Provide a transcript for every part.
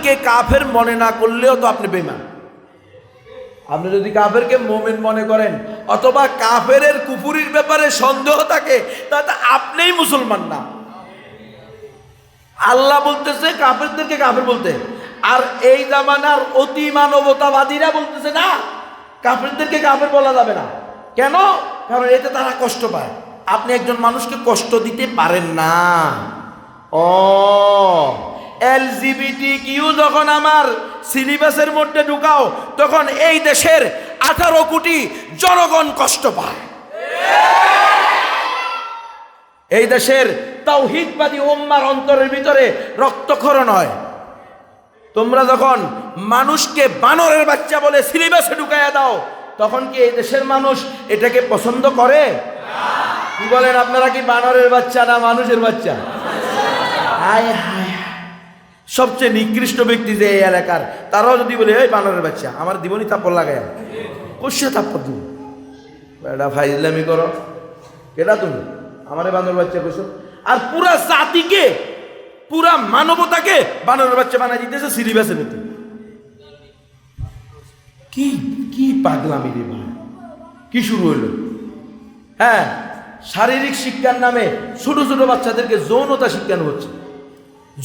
কাফেরকে কাফের মনে না করলেও তো আপনি বেমান আপনি যদি কাফেরকে মোমেন মনে করেন, অথবা কাফেরের কুফুরির ব্যাপারে সন্দেহ থাকে, তাতে আপনিই মুসলমান না। আল্লাহ বলতেছে, কাফেরদেরকে কাফের বলতে। আর এই জামানার অতি মানবতাবাদীরা বলতেছে, না, কাফেরদেরকে কাফের বলা যাবে না। কেন? কারণ এতে তারা কষ্ট পায়। আপনি একজন মানুষকে কষ্ট দিতে পারেন না। ও। এলজিবিটি কিউ যখন আমার সিলেবাসের মধ্যে ঢুকাও, তখন এই দেশের আঠারো কোটি জনগণ কষ্ট পায়। এই দেশের তাওহিদবাদী ওম্মার অন্তরের ভিতরে রক্তক্ষরণ হয়। তোমরা যখন মানুষকে বানরের বাচ্চা বলে সিলেবাসে ঢুকাইয়া দাও, তখন কি এই দেশের মানুষ এটাকে পছন্দ করে? কি বলেন, আপনারা কি বানরের বাচ্চা না মানুষের বাচ্চা? হায় হায়। সবচেয়ে নিকৃষ্ট ব্যক্তি যে এই এলাকার, তারাও যদি বলে, এই বানরের বাচ্চা, আমার দিবনি তাপ্পর লাগায় কষে তাপ্পর দিব? বেটা ফাইজলামি করো। কেটা তুমি? আমারে বানর বাচ্চা কইছো? আর পুরা জাতিকে, পুরা মানবতাকে বানরের বাচ্চা বানাই দিতেছে সিরিবাসের মতো কি কি পাগলামি রে ভাই? কি শুরু হইল? হ্যাঁ শারীরিক শিক্ষার নামে ছোট ছোট বাচ্চাদেরকে যৌনতা শিক্ষানো হচ্ছে।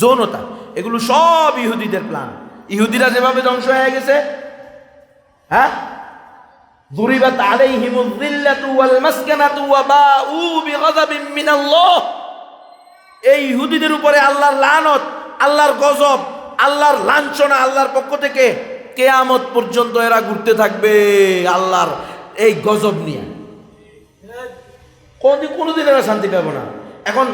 যৌনতা। এগুলো সব ইহুদিদের প্ল্যান ইহুদিরা যেভাবে ধ্বংস হয়ে গেছে হ্যাঁ ضربت عليهم الذلة والمسكنة وباءوا بغضب من الله এই ইহুদিদের উপরে আল্লাহর লানত আল্লাহর গজব আল্লাহর লাঞ্ছনা আল্লাহর পক্ষ থেকে কেয়ামত পর্যন্ত এরা ঘুরতে থাকবে আল্লাহর এই গজব নিয়ে কোনদিন কোনোদিন এরা শান্তি পাবো না এখন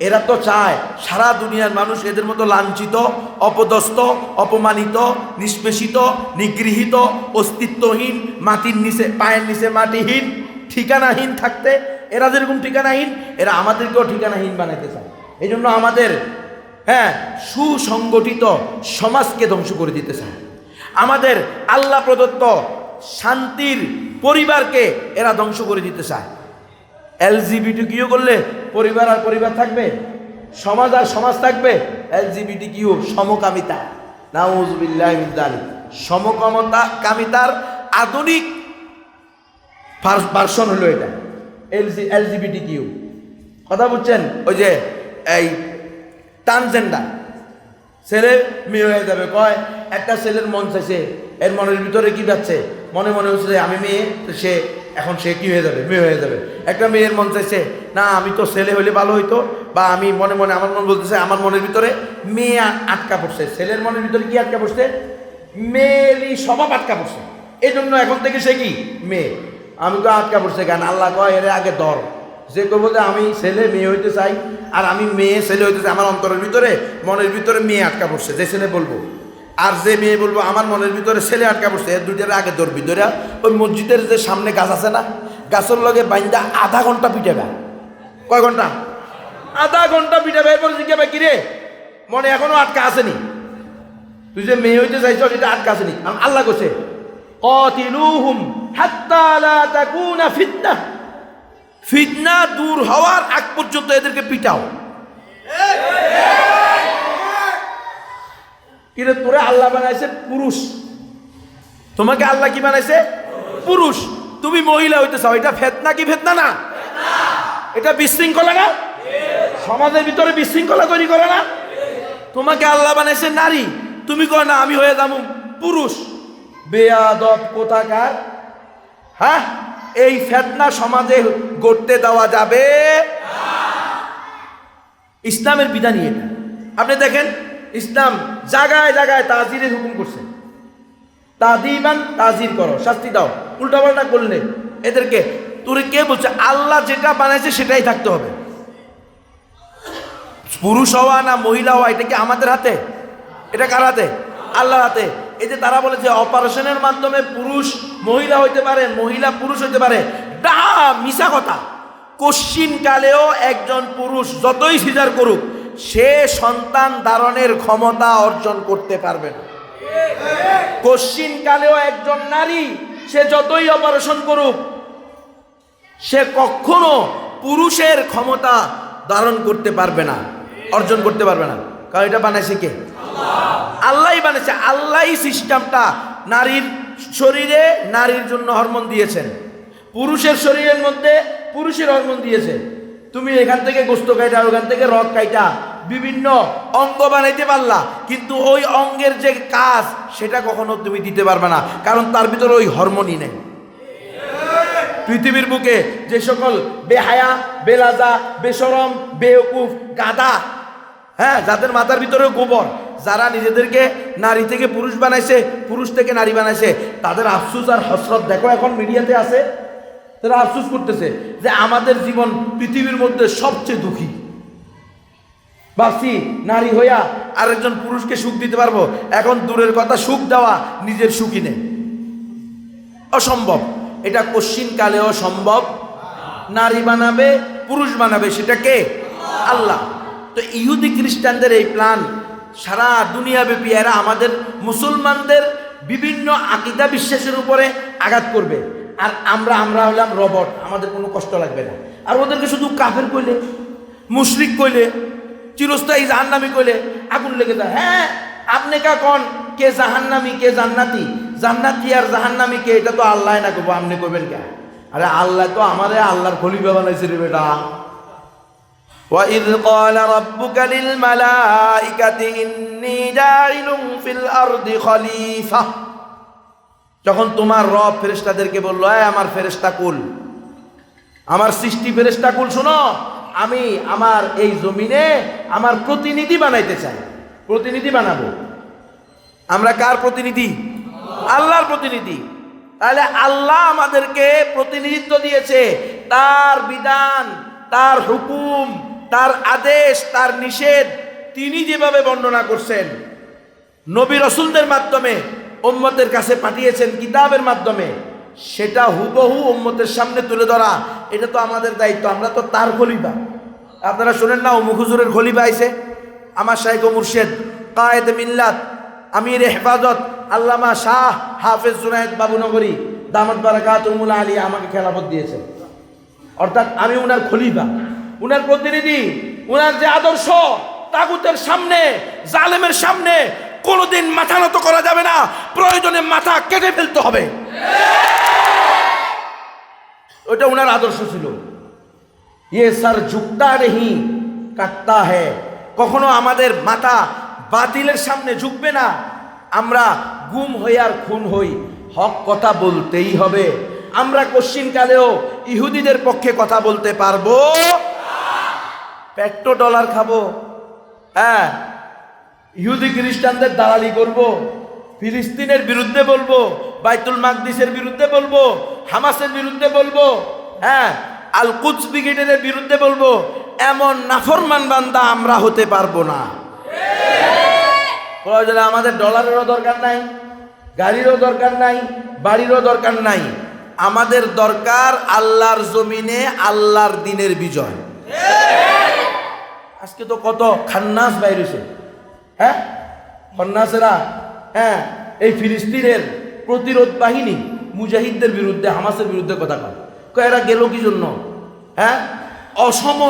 এরা তো চায় সারা দুনিয়ার মানুষ এদের মতো লাঞ্ছিত, অপদস্থ, অপমানিত, নিষ্পেষিত, নিগৃহীত, অস্তিত্বহীন, মাটির নিচে, পায়ের নিচে মাটিহীন, ঠিকানাহীন থাকতে এরা যেরকম ঠিকানাহীন, এরা আমাদেরকেও ঠিকানাহীন বানাইতে চায়। এই জন্য আমাদের হ্যাঁ সুসংগঠিত সমাজকে ধ্বংস করে দিতে চায়। আমাদের আল্লাহ প্রদত্ত শান্তির পরিবারকে এরা ধ্বংস করে দিতে চায়। এলজিবিটি কিউ করলে পরিবার আর পরিবার থাকবে, সমাজ আর সমাজ থাকবে, এলজিবিটি কিউ সমকামিতা। নাউজবিল্লাহ সমকামতা কামিতার আধুনিক ভার্সন হলো এটা। LG LGBT Q. কথা বুঝছেন? ওই যে এই ট্রান্সজেন্ডার। ছেলে মেয়ে হয়ে যাবে। কয়? একটা ছেলের মন চাইছে। এর মনের ভিতরে কি যাচ্ছে? মনে মনে হচ্ছে আমি মেয়ে, তো সে এখন সে কি হয়ে যাবে? মেয়ে হয়ে যাবে। একটা মেয়ের মন চাইছে, না, আমি তো ছেলে হলে ভালো হইতো। বা আমি মনে মনে, আমার মন বলতেছে, আমার মনের ভিতরে মেয়ে আটকা পড়ছে। ছেলের মনের ভিতরে কি আটকা পড়ছে? মেয়েরই স্বভাব আটকা পড়ছে। এই জন্য এখন থেকে সে কি? মেয়ে। আমি তো আটকা পড়ছে কেন? আল্লাহ কয়, এর আগে দর যে করব যে আমি ছেলে, মেয়ে হইতে চাই, আর আমি মেয়ে, ছেলে হইতে চাই। আমার অন্তরের ভিতরে, মনের ভিতরে মেয়ে আটকা পড়ছে, যে ছেলে বলব। আর যে মেয়ে বলব, আমার মনের ভিতরে ছেলে আটকা পড়ছে এর দুইটার আগে ধরবি ধরে ওই মসজিদের যে সামনে গাছ আছে না, গাছের লগে বাইন্দা আধা ঘণ্টা পিটাবে। কয় ঘণ্টা? আধা ঘণ্টা পিটাবে, এরপর জিজ্ঞাসা কিরে, মনে এখনও আটকা আসেনি? তুই যে মেয়ে হইতে চাইছ, সেটা আটকা আসেনি। আল্লাহ কোছে কতিলুহুম ফিতনা। ফিতনা দূর হওয়ার আগ পর্যন্ত এদেরকে পিটাও। কিরে তোরে আল্লাহ বানাইছে পুরুষ। তোমাকে আল্লাহ কি বানাইছে? পুরুষ। তুমি মহিলা হইতে চাও এটা ফেতনা কি ফেতনা না? এটা বিশৃঙ্খলা না? সমাজের ভিতরে বিশৃঙ্খলা তৈরি করে না? তোমাকে আল্লাহ বানাইছে নারী। তুমি কো না, আমি হয়ে যাব পুরুষ। বেয়াদব কোথাকার? হ্যাঁ? এই ফেতনা সমাজে গড়তে দেওয়া যাবে। ইসলামের বিধানই এটা। আপনি দেখেন ইসলাম জায়গায় জায়গায় তাজিরের হুকুম করছে। তাদিবান তাজির করো, শাস্তি দাও। উল্টাপাল্টা করলে এদেরকে, তোরে কে বলছে? আল্লাহ যেটা বানাইছে সেটাই থাকতে হবে। পুরুষ হওয়া না মহিলা হওয়া, এটা কি আমাদের হাতে? এটা কার হাতে? আল্লাহর হাতে। এই যে তারা বলে যে অপারেশনের মাধ্যমে পুরুষ মহিলা হইতে পারে, মহিলা পুরুষ হইতে পারে। ডা মিশা কথা। কশ্চিন কালেও একজন পুরুষ যতই সিজার করুক সে সন্তান ধারণের ক্ষমতা অর্জন করতে পারবে না। কশ্চিন কালেও একজন নারী, সে যতই অপারেশন করুক, সে কখনো পুরুষের ক্ষমতা ধারণ করতে পারবে না, অর্জন করতে পারবে না। কারণ এটা বানাইছে কে? আল্লাহ। বানাইছে আল্লাহ সিস্টেমটা। নারীর শরীরে নারীর জন্য হরমোন দিয়েছেন। পুরুষের শরীরের মধ্যে পুরুষের হরমোন দিয়েছে। তুমি এখান থেকে গোস্ত কাইটা ওখান থেকে রক কাইটা বিভিন্ন অঙ্গ বানাইতে পারলা, কিন্তু ওই অঙ্গের যে কাজ, সেটা কখনো তুমি দিতে পারবে না, কারণ তার ভিতরে ওই হরমোনই নেই। পৃথিবীর বুকে যে সকল বেহায়া, বেলাজা, বেসরম বেউকুফ গাদা হ্যাঁ যাদের মাথার ভিতরেও গোবর, যারা নিজেদেরকে নারী থেকে পুরুষ বানাইছে, পুরুষ থেকে নারী বানাইছে, তাদের আফসুস আর হসরত, দেখো এখন মিডিয়াতে আছে তারা আফসুস করতেছে যে আমাদের জীবন পৃথিবীর মধ্যে সবচেয়ে দুঃখী। ভাবছি নারী হইয়া আরেকজন পুরুষকে সুখ দিতে পারব, এখন দূরের কথা সুখ দেওয়া নিজের সুখই নেই। অসম্ভব। এটা কশ্চিন কালেও সম্ভব নারী বানাবে, পুরুষ বানাবে, সেটা কে? আল্লাহ। তো ইহুদি খ্রিস্টানদের এই প্ল্যান, সারা দুনিয়াব্যাপী এরা আমাদের মুসলমানদের বিভিন্ন আকিদা বিশ্বাসের উপরে আঘাত করবে। আর আমরা আমরা হলাম রবট আমাদের কোনো কষ্ট লাগবে না আর ওদেরকে শুধু কাফের কইলে মুশরিক কইলে চিরস্থায়ী জাহান্নামি কইলে আগুন লেগে যায় হ্যাঁ আপনি কা কন কে জাহান্নামি কে জান্নাতি জান্নাতি আর জাহান্নামি কে এটা তো আল্লাহ না করবো আপনি করবেন কে আরে আল্লাহ তো আমারে আল্লাহর খলিফা বানাইছে রে বেটা وإذ قال ربك للملائكة إني جاعل في الأرض خليفة যখন তোমার রব ফেরেশতাদেরকে বলল আমার ফেরেস্তা কুল, আমার সৃষ্টি ফেরেশতা কুল, শোনো, আমি আমার এই জমিনে আমার প্রতিনিধি বানাইতে চাই। প্রতিনিধি বানাবো। আমরা কার প্রতিনিধি? আল্লাহর প্রতিনিধি। তাহলে আল্লাহ আমাদেরকে প্রতিনিধিত্ব দিয়েছে। তার বিধান, তার হুকুম, তার আদেশ, তার নিষেধ, তিনি যেভাবে বর্ণনা করছেন, নবী রসুলদের মাধ্যমে উম্মতের কাছে পাঠিয়েছেন কিতাবের মাধ্যমে। সেটা হুবহু উম্মতের সামনে তুলে ধরা, এটা তো আমাদের দায়িত্ব, আমরা তো তার খলিফা। আপনারা শোনেন না, অমুক হুজুরের খলিফা আইছে? আমার শাইখ মুর্শেদ, কায়েদ মিল্লাত, আমির হেফাজত, আল্লামা শাহ হাফেজ জুনায়দ বাবুনগরী দামদ বারাকাত উমুল আলী আমাকে খেলাফত দিয়েছেন। অর্থাৎ আমি উনার খলিফা, উনার প্রতিনিধি, উনার যে আদর্শ, তাগুতের সামনে, জালেমের সামনে কোনোদিন মাথা নত করা যাবে না। প্রয়োজনে মাথা কেটে ফেলতে হবে। ওটা ওনার আদর্শ ছিল। ইয়ে স্যার ঝুঁকতা নেহি কাটতা হ্যাঁ কখনো আমাদের মাথা বাতিলের সামনে ঝুঁকবে না। আমরা গুম হই আর খুন হই। হক কথা বলতেই হবে। আমরা কশ্চিন কালেও ইহুদিদের পক্ষে কথা বলতে পারব। পেট্রো ডলার খাব। হ্যাঁ ইহুদি খ্রিস্টানদের দালালি করব, ফিলিস্তিনের বিরুদ্ধে বলব, বাইতুল মাকদিসের বিরুদ্ধে বলব, হামাসের বিরুদ্ধে বলব হ্যাঁ আল কুচ ব্রিগেডের বিরুদ্ধে বলব, এমন নাফরমান বান্দা আমরা হতে পারব না। প্রয়োজনে আমাদের ডলারেরও দরকার নাই, গাড়িরও দরকার নাই, বাড়িরও দরকার নাই। আমাদের দরকার আল্লাহর জমিনে আল্লাহর দিনের বিজয়। আজকে তো কত খান্নাস বাইরেছে হ্যাঁ? সন্ন্যাসেরা হ্যাঁ? এই ফিলিস্তিনের প্রতিরোধ বাহিনী মুজাহিদদের বিরুদ্ধে, হামাসের বিরুদ্ধে কথা কয়। এরা গেল কি জন্য? হ্যাঁ? অসম